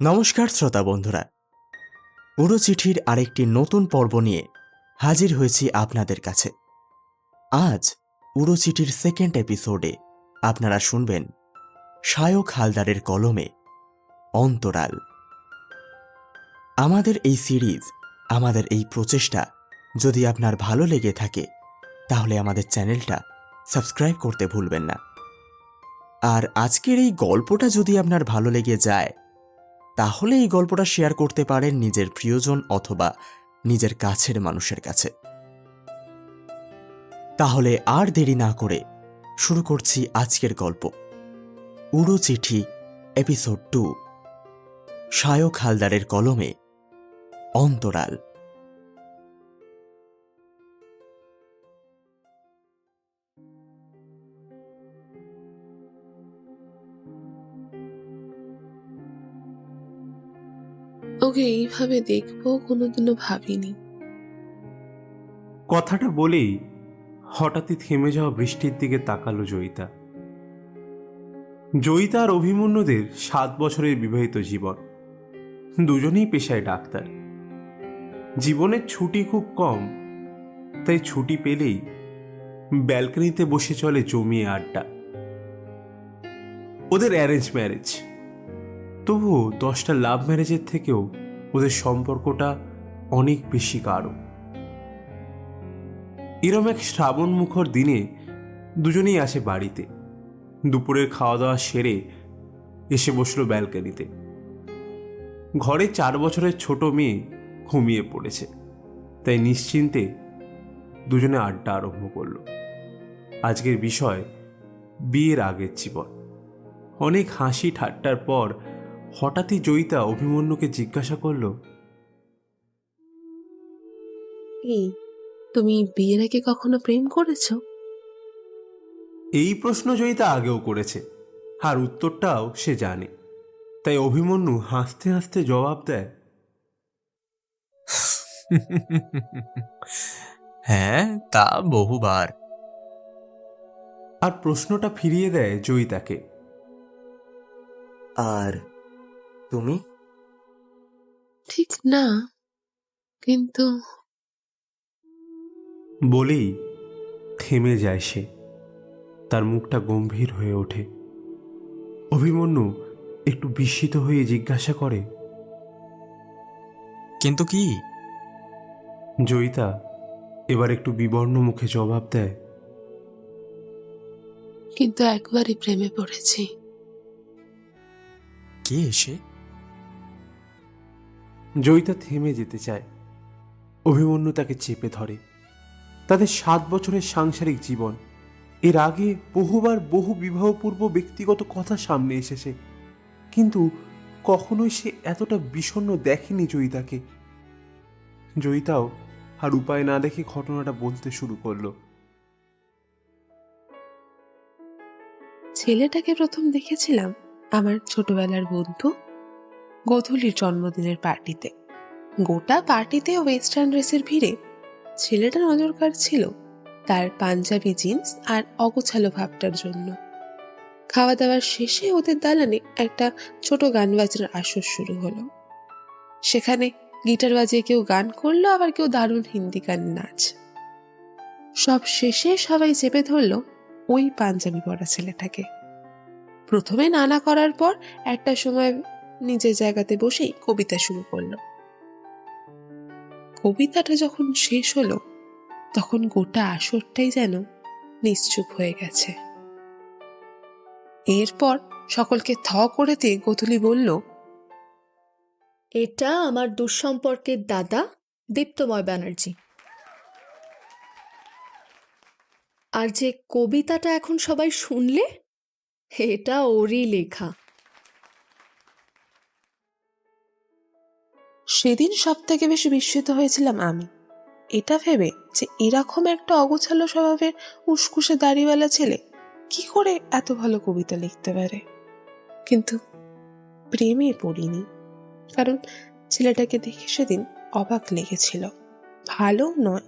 নমস্কার শ্রোতা বন্ধুরা। উড়ো চিঠির আরেকটি নতুন পর্ব নিয়ে হাজির হয়েছি আপনাদের কাছে। আজ উড়ো চিঠির সেকেন্ড এপিসোডে আপনারা শুনবেন শায়ক হালদারের কলমে অন্তরাল। আমাদের এই সিরিজ, আমাদের এই প্রচেষ্টা যদি আপনার ভালো লেগে থাকে, তাহলে আমাদের চ্যানেলটা সাবস্ক্রাইব করতে ভুলবেন না। আর আজকের এই গল্পটা যদি আপনার ভালো লেগে যায় তাহলে এই গল্পটা শেয়ার করতে পারেন নিজের প্রিয়জন অথবা নিজের কাছের মানুষের কাছে। তাহলে আর দেরি না করে শুরু করছি আজকের গল্প। উড়ো চিঠি এপিসোড টু। সায়ক হালদারের কলমে অন্তরাল। ওকে এইভাবে দেখব কোনোদিনও ভাবিনি। কথাটা বলেই হঠাৎই থেমে যাওয়া বৃষ্টির দিকে তাকালো জয়িতা। জয়িতা আর অভিমন্যুদের সাত বছরের বিবাহিত জীবন। দুজনেই পেশায় ডাক্তার। জীবনের ছুটি খুব কম, তাই ছুটি পেলেই ব্যালকনিতে বসে চলে জমিয়ে আড্ডা। ওদের অ্যারেঞ্জ ম্যারেজ। তবুও দশটা লাভ ম্যারেজের থেকেও ওদের সম্পর্কটা অনেক বেশি গাঢ়। এরম এক শ্রাবণ মুখর দিনে দুজনেই আসে বাড়িতে। দুপুরের খাওয়া দাওয়া সেরে এসে বসল ব্যালকানিতে। ঘরে চার বছরের ছোট মেয়ে ঘুমিয়ে পড়েছে। তাই নিশ্চিন্তে দুজনে আড্ডা আরম্ভ করল। আজকের বিষয় বিয়ের আগের জীবন। অনেক হাসি ঠাট্টার পর হঠাৎই জয়িতা অভিমন্যুকে জিজ্ঞাসা করল এই তুমি বিয়ের আগে কখনো প্রেম করেছ? এই প্রশ্ন জয়িতা আগেও করেছে আর উত্তরটাও সে জানে। তাই অভিমন্যু হাসতে হাসতে জবাব দেয় হ্যাঁ তা বহুবার। আর প্রশ্নটা ফিরিয়ে দেয় জয়িতাকে আর তুমি? ঠিক না কিন্তু বলেই থেমে যায় সে। তার মুখটা গম্ভীর হয়ে ওঠে। অভিমন্যু একটু বিস্মিত হয়ে জিজ্ঞাসা করে কিন্তু কি? জয়িতা এবার একটু বিবর্ণ মুখে জবাব দেয় কিন্তু একবারই প্রেমে পড়েছি। কে এসে জয়িতা থেমে যেতে চায়। অভিমন্যু তাকে চেপে ধরে। তাদের সাত বছরের সাংসারিক জীবন। এর আগে বহুবার বহু বিবাহপূর্ব ব্যক্তিগত কথা সামনে এসেছে। কিন্তু কখনোই সে এতটা বিষণ্ণ দেখেনি জয়িতাকে। জয়িতাও আর উপায় না দেখে ঘটনাটা বলতে শুরু করল। ছেলেটাকে প্রথম দেখেছিলাম আমার ছোটবেলার বন্ধু। গোধূলির জন্মদিনের পার্টিতে। গোটা পার্টিতে ওয়েস্টার্ন ড্রেসের ভিড়ে ছেলেটা নজর ছিল তার পাঞ্জাবি জিন্স আর অগোছালো ভাবটার জন্য। খাওয়া দাওয়ার শেষে ওদের দালানে একটা ছোট গান বাজনার আসর শুরু হলো। সেখানে গিটার বাজিয়ে কেউ গান করল, আবার কেউ দারুণ হিন্দি গান নাচ। সব শেষে সবাই চেপে ধরলো ওই পাঞ্জাবি পরা ছেলেটাকে। প্রথমে নানা করার পর একটা সময় নিজের জায়গাতে বসেই কবিতা শুরু করল। কবিতাটা যখন শেষ হলো, তখন গোটা আসরটাই যেন নিশ্চুপ হয়ে গেছে। এরপর সকলকে থ করে দিয়ে গোধূলি বলল, এটা আমার দুঃসম্পর্কের দাদা দীপ্তময় ব্যানার্জি। আর যে কবিতাটা এখন সবাই শুনলে, এটা ওরই লেখা। সেদিন সব থেকে বেশি বিস্মিত হয়েছিলাম আমি। এটা ভেবে যে এরকম একটা অগোছালো স্বভাবের উসকুসে দাড়িওয়ালা ছেলে কি করে এত ভালো কবিতা লিখতে পারে? কিন্তু প্রেমে পড়িনি, কারণ ছেলেটাকে দেখে সেদিন অবাক লেগেছিল। ভালো নয়।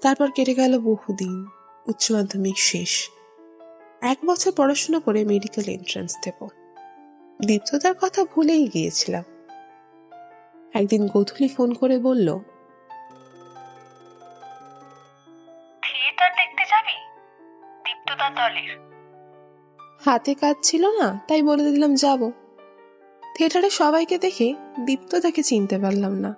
তারপর কেটে গেল বহুদিন, উচ্চ মাধ্যমিক শেষ। এক বছর পড়াশোনা করে মেডিকেল এন্ট্রান্স দেব। দীপ্ততার কথা ভুলেই গিয়েছিলাম। একদিন গধূলি ফোন করে বলল থিয়েটার দেখতে যাবি? দীপ্তদা দলের। হাতে কাজ ছিল না তাই বলে দিলাম যাব। থিয়েটারে সবাইকে দেখে দীপ্ততাকে চিনতে পারলাম না।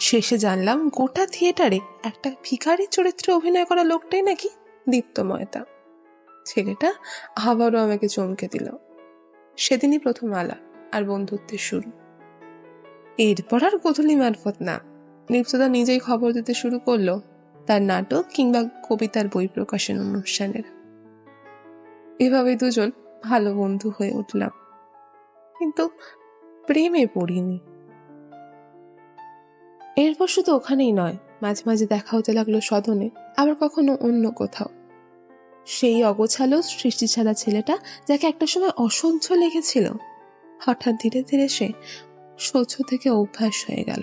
শেষে জানলাম গোটা থিয়েটারে একটা ভিখারি চরিত্রে অভিনয় করা লোকটাই নাকি দীপ্তময়তা ছেলেটা আবারও আমাকে চমকে দিল। সেদিনই প্রথম আলা আর বন্ধুত্বের শুরু। এরপর আর গধূলি মারফত না। দীপ্তদা নিজেই খবর দিতে শুরু করল তার নাটক কিংবা কবিতার বই প্রকাশন অনুষ্ঠানের। এভাবে দুজন ভালো বন্ধু হয়ে উঠলাম। কিন্তু প্রেমে পড়িনি। এরপর শুধু ওখানেই নয়, মাঝে মাঝে দেখা হতে লাগল সদনে, আবার কখনো অন্য কোথাও। সেই অগোছালো সৃষ্টি ছাড়া ছেলেটা যাকে একটা সময় অসহ্য লেগেছিল। হঠাৎ ধীরে ধীরে সে সহ্য থেকে অভ্যাস হয়ে গেল।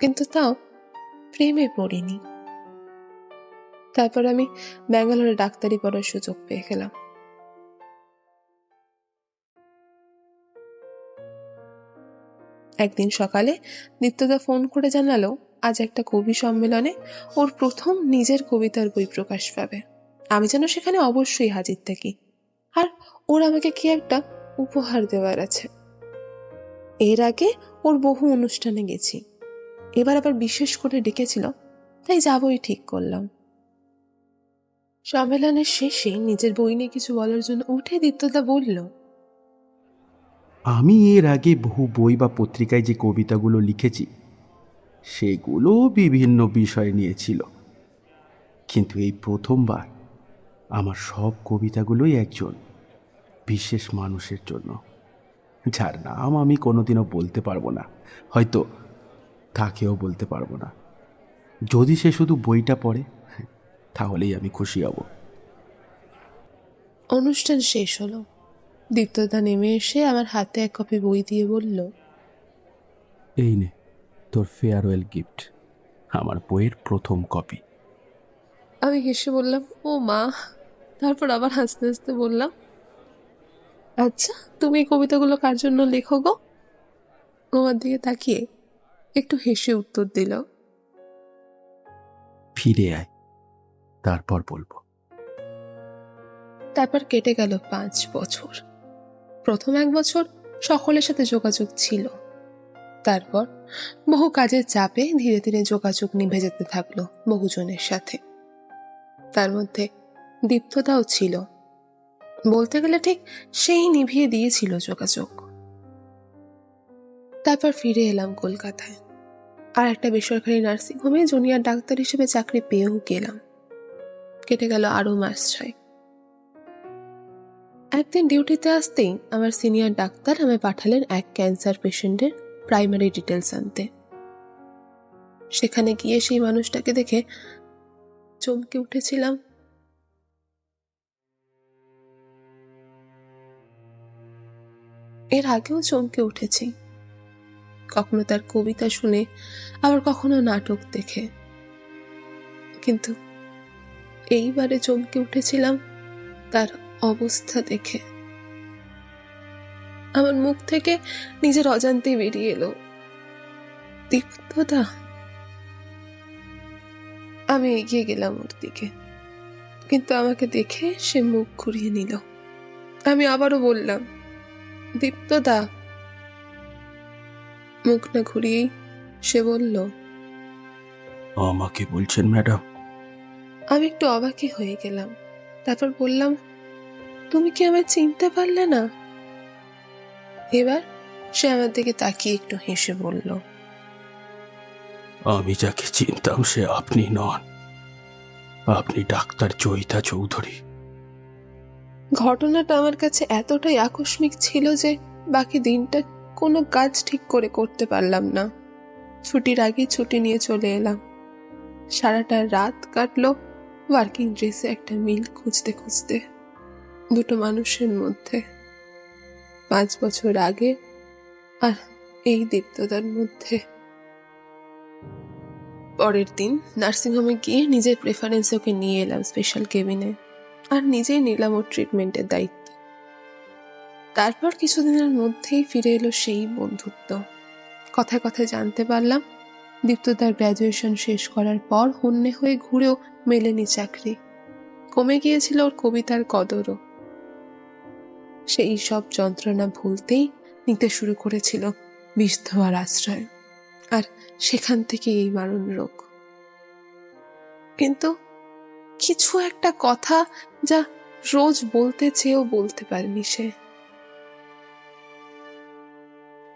কিন্তু তাও প্রেমে পড়িনি। তারপর আমি ব্যাঙ্গালোরে ডাক্তারি পড়ার সুযোগ পেয়ে গেলাম। একদিন সকালে নিত্যদা ফোন করে জানালো, আজ একটা কবি সম্মেলনে ওর প্রথম নিজের কবিতার বই প্রকাশ পাবে। আমি যেন সেখানে অবশ্যই হাজির থাকি। আর ওর আমাকে কি একটা উপহার দেওয়ার আছে? এর আগে ওর বহু অনুষ্ঠানে গেছি। এবার আবার বিশেষ করে ডেকেছিল, তাই যাবই ঠিক করলাম। সম্মেলনের শেষে নিজের বই নিয়ে কিছু বলার জন্য উঠে দীপ্তদা বলল, আমি এর আগে বহু বই বা পত্রিকায় যে কবিতাগুলো লিখেছি, সেগুলো বিভিন্ন বিষয় নিয়েছিল। কিন্তু এই প্রথমবার আমার সব কবিতাগুলোই একজন বিশেষ মানুষের জন্য। যার নাম আমি কোনোদিনও বলতে পারব না। হয়তো তাকেও বলতে পারব না। যদি সে শুধু বইটা পড়ে তাহলেই আমি খুশি হব। অনুষ্ঠান শেষ হলো। দীপ্তদা নেমে এসে আমার হাতে এক কপি বই দিয়ে বলল এই নে তোর ফেয়ারওয়েল গিফট আমার বইয়ের প্রথম কপি। আমি হেসে বললাম ও মা। তারপর আবার হাসতে হাসতে বললাম আচ্ছা তুমি এই কবিতাগুলো কার জন্য লেখো গো? আমার দিকে তাকিয়ে একটু হেসে উত্তর দিল। ফিরে আয় তারপর বলব। তারপর কেটে গেল পাঁচ বছর। প্রথম এক বছর সকলের সাথে যোগাযোগ ছিল। তারপর বহু কাজের চাপে ধীরে ধীরে যোগাযোগ নিভে যেতে থাকল বহুজনের সাথে। তার মধ্যে দীপ্ততাও ছিল। বলতে গেলে ঠিক সেই নিভিয়ে দিয়েছিল যোগাযোগ। তারপর ফিরে এলাম কলকাতায়। আর একটা বেসরকারি নার্সিংহোমে জুনিয়র ডাক্তার হিসেবে চাকরি পেয়েও গেলাম। কেটে গেল আরও মাস ছয় একদিন ডিউটিতে আসতেই আমার সিনিয়র ডাক্তার আমায় পাঠালেন এক ক্যান্সার পেশেন্টের প্রাইমারি ডিটেলস আনতে। সেখানে গিয়ে সেই মানুষটাকে দেখে চমকে উঠেছিলাম। এর আগেও চমকে উঠেছি। কখনো তার কবিতা শুনে, আবার কখনো নাটক দেখে। কিন্তু এইবারে চমকে উঠেছিলাম তার অবস্থা দেখে। আমার মুখ থেকে নিজের অজান্তে বেরিয়ে এলো। দীপ্তদা। আমি এগিয়ে গেলাম ওর দিকে, কিন্তু আমাকে দেখে সে মুখ ঘুরিয়ে নিল। আমি আবারও বললাম দীপ্তদা। মুখ না ঘুরিয়েই সে বলল আমাকে বলছেন ম্যাডাম। আমি একটু অবাকই হয়ে গেলাম। তারপর বললাম তুমি কি আমায় চিনতে পারলে না? এবার সে আমার দিকে তাকিয়ে একটু হেসে বলল আমি যাকে চিনতাম সে আপনি নন। আপনি ডাক্তার জয়িতা চৌধুরী। ঘটনাটা আমার কাছে এতটাই আকস্মিক ছিল যে বাকি দিনটা কোনো কাজ ঠিক করে করতে পারলাম না। ছুটির আগে ছুটি নিয়ে চলে এলাম। সারাটা রাত কাটলো ওয়ার্কিং ড্রেসে একটা মিল খুঁজতে খুঁজতে দুটো মানুষের মধ্যে। পাঁচ বছর আগে আর এই দীপ্ততার মধ্যে। পরের দিন নার্সিংহোমে গিয়ে নিজের প্রেফারেন্সে ওকে নিয়ে এলাম স্পেশাল কেবিনে আর নিজেই নিলাম ওর ট্রিটমেন্টের দায়িত্ব। তারপর কিছুদিনের মধ্যেই ফিরে এলো সেই বন্ধুত্ব। কথায় কথায় জানতে পারলাম, দীপ্ত তার গ্র্যাজুয়েশন শেষ করার পর হন্যে হয়ে ঘুরেও মেলেনি চাকরি। কমে গিয়েছিল ওর কবিতার কদরও। সেই সব যন্ত্রণা ভুলতেই নিতে শুরু করেছিল বিষ ধোয়ার আশ্রয়, আর সেখান থেকে এই মারণ রোগ। কিন্তু কিছু একটা কথা যা রোজ বলতে চেয়েও বলতে পারেনি সে।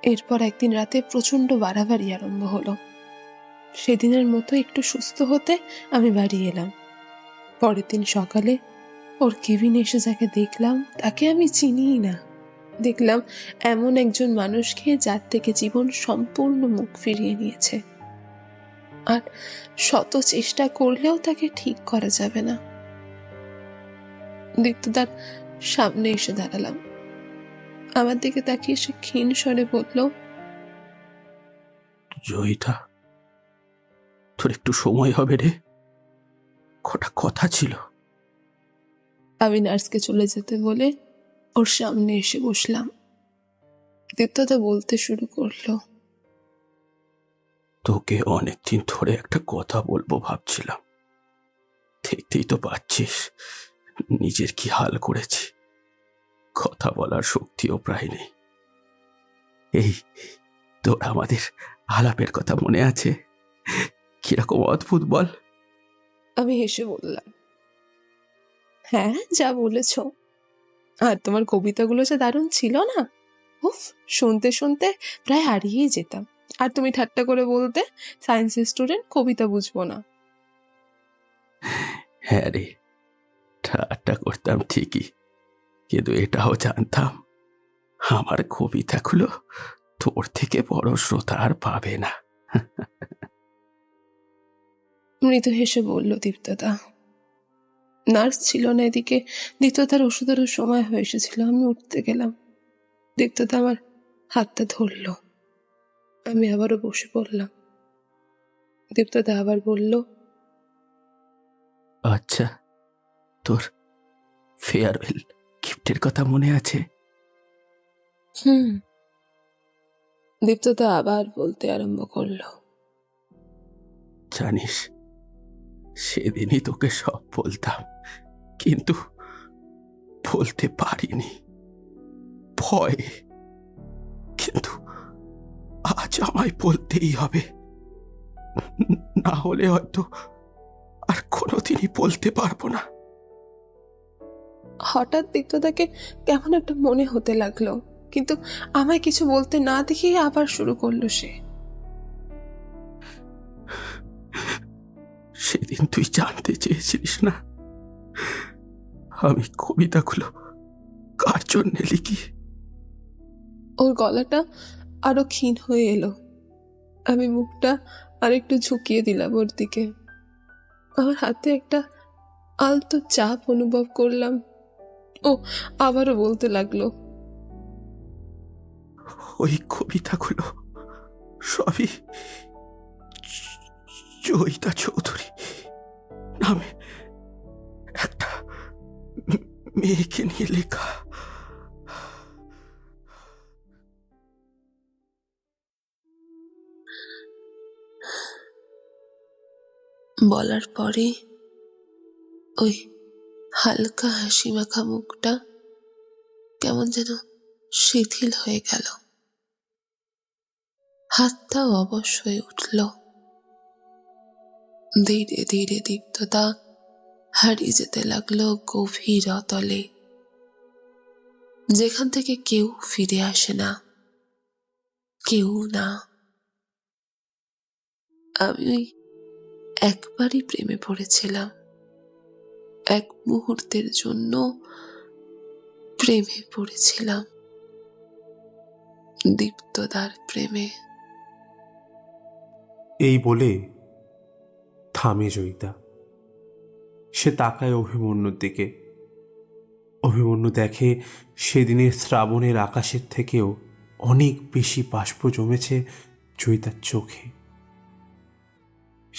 এরপর একদিন রাতে প্রচণ্ড বাড়াবাড়ি আরম্ভ হলো। সেদিনের মতো একটু সুস্থ হতে আমি বাড়ি এলাম। পরের দিন সকালে ওর কেবিন এসে যাকে দেখলাম, তাকে আমি চিনিই না। দেখলাম এমন একজন মানুষকে যার থেকে জীবন সম্পূর্ণ মুখ ফিরিয়ে নিয়েছে। আর শত চেষ্টা করলেও তাকে ঠিক করা যাবে না। দীপ্তদার সামনে এসে দাঁড়ালাম। আমার দিকে তাকিয়ে সে ক্ষীণ স্বরে বলল জয়িতা তোর একটু সময় হবে রে। কটা কথা ছিল। আমি নার্সকে চলে যেতে বলে ওর সামনে এসে বসলাম। দীপ্তদা বলতে শুরু করল তোকে অনেকদিন ধরে একটা কথা বলব ভাবছিলাম। দেখতেই তো পাচ্ছিস, নিজের কি হাল করেছি। কথা বলার শক্তিও প্রায় নেই। এই, তোর আমাদের আলাপের কথা মনে আছে? কীরকম অদ্ভুত বল। আমি হেসে বললাম। হ্যাঁ যা বলেছ। আর তোমার কবিতাগুলো যে দারুণ ছিল না? উফ, শুনতে শুনতে প্রায় হারিয়েই যেতাম। আর তুমি ঠাট্টা করে বলতে সায়েন্সের স্টুডেন্ট কবিতা বুঝব না। হ্যাঁ রে ঠাট্টা করতাম ঠিকই কিন্তু এটাও জানতাম আমার কবিতাগুলো তোর থেকে বড় শ্রোতা আর পাবে না। মৃদু হেসে বলল দীপ্তদা নার্স ছিল না এদিকে দীপ্তদার ওষুধেরও সময় হয়ে এসেছিল আমি উঠতে গেলাম। দীপ্তদা আমার হাতটা ধরলো। আমি আবারও বসে পড়লাম। দীপ্তদা আবার বলল আচ্ছা তোর ফেয়ারওয়েল গিফটের কথা মনে আছে? হুম। দীপ্তদা আবার বলতে আরম্ভ করল জানিস সেদিনই তোকে সব বলতাম কিন্তু বলতে পারিনি। ভয় কিন্তু আজ আমায় বলতেই হবে। না হলে হয়তো আর কোনোদিনই বলতে পারব না। হঠাৎ দীপ্তদাকে কেমন একটা মনে হতে লাগল কিন্তু আমায় কিছু বলতে না দেখেই আবার শুরু করল সে। সেদিন তুই জানতে চেয়েছিলিস না? আমি কবিতাগুলো কার জন্য লিখি? ওর গলাটা আরও ক্ষীণ হয়ে এলো। আমি মুখটা আরেকটু ঝুঁকিয়ে দিলাম ওর দিকে। আমার হাতে একটা আলতো চাপ অনুভব করলাম। ও আবারও বলতে লাগল, ওই কবিতাগুলো সবই জয়িতা চৌধুরী নামে একটা মেয়েকে নিয়ে লেখা। বলার পরে ওই হালকা হাসি মাখা মুখটা কেমন যেন শিথিল হয়ে গেল। হাতটাও অবশ হয়ে উঠল। ধীরে ধীরে দীপ্ততা হারিয়ে যেতে লাগল গভীর অতলে। যেখান থেকে কেউ ফিরে আসে না। কেউ না। আমি ওই একবারই প্রেমে পড়েছিলাম। এক মুহূর্তের জন্য প্রেমে পড়েছিলাম। দীপ্তদার প্রেমে। এই বলে থামে জয়িতা। সে তাকায় অভিমন্যুর দিকে। অভিমন্যু দেখে সেদিনের শ্রাবণের আকাশের থেকেও অনেক বেশি বাষ্প জমেছে জয়িতার চোখে।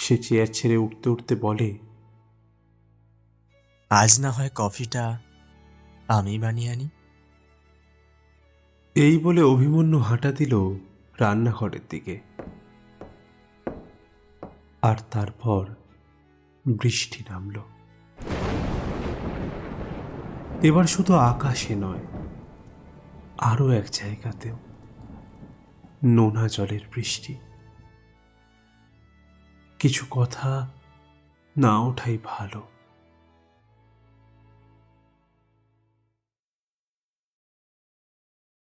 সে চেয়ার ছেড়ে উঠতে উঠতে বলে আজ না হয় কফিটা আমি বানিয়ে আনি? এই বলে অভিমন্যু হাঁটা দিল রান্নাঘরের দিকে। আর তারপর বৃষ্টি নামল। এবার শুধু আকাশে নয় আরও এক জায়গাতেও নোনা জলের বৃষ্টি। কিছু কথা না ওঠাই ভালো।